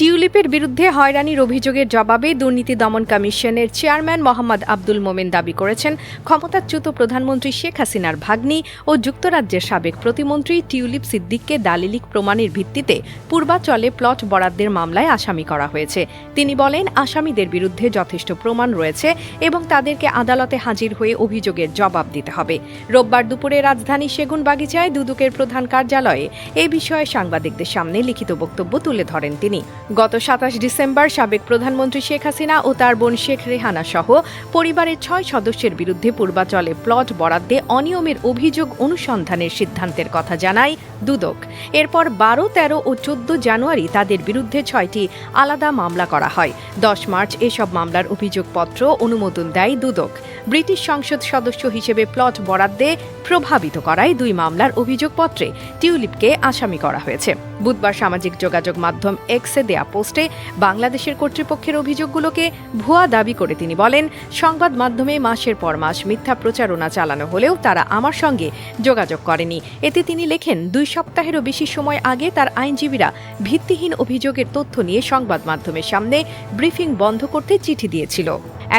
টিউলিপের বিরুদ্ধে হয়রানির অভিযোগের জবাবে দুর্নীতি দমন কমিশনের চেয়ারম্যান মোহাম্মদ আব্দুল মোমেন দাবি করেছেন, ক্ষমতাচ্যুত প্রধানমন্ত্রী শেখ হাসিনার ভাগ্নি ও যুক্তরাজ্যের সাবেক প্রতিমন্ত্রী টিউলিপ সিদ্দিককে দালিলিক প্রমাণের ভিত্তিতে পূর্বাচলে প্লট বরাদ্দের মামলায় আসামি করা হয়েছে। তিনি বলেন, আসামিদের বিরুদ্ধে যথেষ্ট প্রমাণ রয়েছে এবং তাদেরকে আদালতে হাজির হয়ে অভিযোগের জবাব দিতে হবে। রোববার দুপুরে রাজধানী সেগুন বাগিচায় দুদকের প্রধান কার্যালয়ে এ বিষয়ে সাংবাদিকদের সামনে লিখিত বক্তব্য তুলে ধরেন তিনি। গত সাতাশ ডিসেম্বর সাবেক প্রধানমন্ত্রী শেখ হাসিনা ও তার বোন শেখ রেহানা সহ পরিবারের ছয় সদস্যের বিরুদ্ধে পূর্বাচলে প্লট বরাদ্দে অনিয়মের অভিযোগ অনুসন্ধানের সিদ্ধান্তের কথা জানায় দুদক। এরপর বারো, তেরো ও চোদ্দ জানুয়ারি তাদের বিরুদ্ধে ছয়টি আলাদা মামলা করা হয়। দশ মার্চ এসব মামলার অভিযোগপত্র অনুমোদন দেয় দুদক। ব্রিটিশ সংসদ সদস্য হিসেবে প্লট বরাদ্দে প্রভাবিত করায় দুই মামলার অভিযোগপত্রে টিউলিপকে আসামি করা হয়েছে। বুধবার সামাজিক যোগাযোগ মাধ্যম এক্সে দেয়া পোস্টে বাংলাদেশের কর্তৃপক্ষের অভিযোগগুলোকে ভুয়া দাবি করে তিনি বলেন, সংবাদ মাধ্যমে মাসের পর মাস মিথ্যা প্রচারণা চালানো হলেও তারা আমার সঙ্গে যোগাযোগ করেনি। এতে তিনি লেখেন, দুই সপ্তাহেরও বেশি সময় আগে তার আইনজীবীরা ভিত্তিহীন অভিযোগের তথ্য নিয়ে সংবাদ মাধ্যমের সামনে ব্রিফিং বন্ধ করতে চিঠি দিয়েছিল।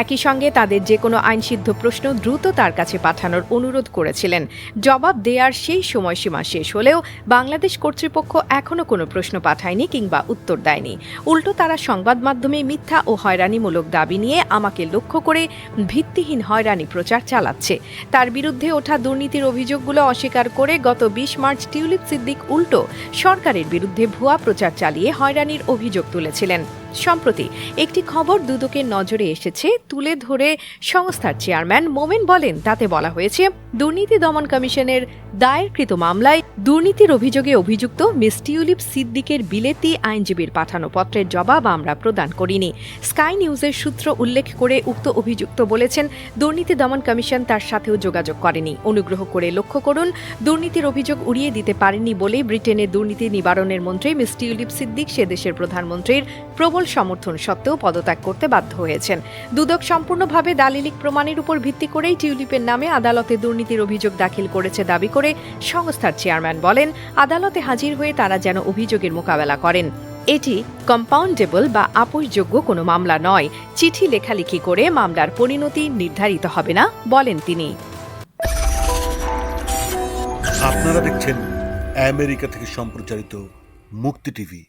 একই সঙ্গে তাদের যে কোনো আইনসিদ্ধ প্রশ্ন দ্রুত তার কাছে পাঠানোর অনুরোধ করেছিলেন। জবাব দেয়ার সেই সময়সীমা শেষ হলেও বাংলাদেশ কর্তৃপক্ষ এখনও কোনো প্রশ্ন পাঠায়নি কিংবা উত্তর দেয়নি। উল্টো তারা সংবাদ মাধ্যমে মিথ্যা ও হয়রানিমূলক দাবি নিয়ে আমাকে লক্ষ্য করে ভিত্তিহীন হয়রানি প্রচার চালাচ্ছে। তার বিরুদ্ধে ওঠা দুর্নীতির অভিযোগগুলো অস্বীকার করে গত বিশ মার্চ টিউলিপ সিদ্দিক উল্টো সরকারের বিরুদ্ধে ভুয়া প্রচার চালিয়ে হয়রানির অভিযোগ তুলেছিলেন। সম্প্রতি একটি খবর দুদকের নজরে এসেছে, তুলে ধরে সংস্থার চেয়ারম্যান মোমেন বলেন, তাতে বলা হয়েছে, দুর্নীতি দমন কমিশনের দায়েরকৃত মামলায় দুর্নীতির অভিযোগে অভিযুক্ত মিস টিউলিপ সিদ্দিকের বিলেতি আইনজীবীর পাঠানো পত্রের জবাব আমরা প্রদান করিনি। স্কাই নিউজের সূত্র উল্লেখ করে উক্ত অভিযুক্ত বলেছেন, দুর্নীতি দমন কমিশন তার সাথেও যোগাযোগ করেনি। অনুগ্রহ করে লক্ষ্য করুন, দুর্নীতির অভিযোগ উড়িয়ে দিতে পারেননি বলে ব্রিটেনের দুর্নীতি নিবারণের মন্ত্রী মিস টিউলিপ সিদ্দিক, সে দেশের প্রধানমন্ত্রীর প্রবল সমর্থন সত্ত্বেও পদত্যাগ করতে বাধ্য হয়েছেন। দুদক সম্পূর্ণভাবে দালিলিক প্রমাণের উপর ভিত্তি করেই টিউলিপের নামে আদালতে দুর্নীতির অভিযোগ দাখিল করেছে দাবি করে সংস্থার চেয়ারম্যান বলেন, আদালতে হাজির হয়ে তারা যেন অভিযোগের মোকাবেলা করেন। এটি কম্পাউন্ডেবল বা আপোষযোগ্য কোনো মামলা নয়। চিঠি লেখালেখি করে মামলার পরিণতি নির্ধারিত হবে না, বলেন তিনি। আপনারা দেখছেন আমেরিকা থেকে সম্প্রচারিত মুক্তি টিভি।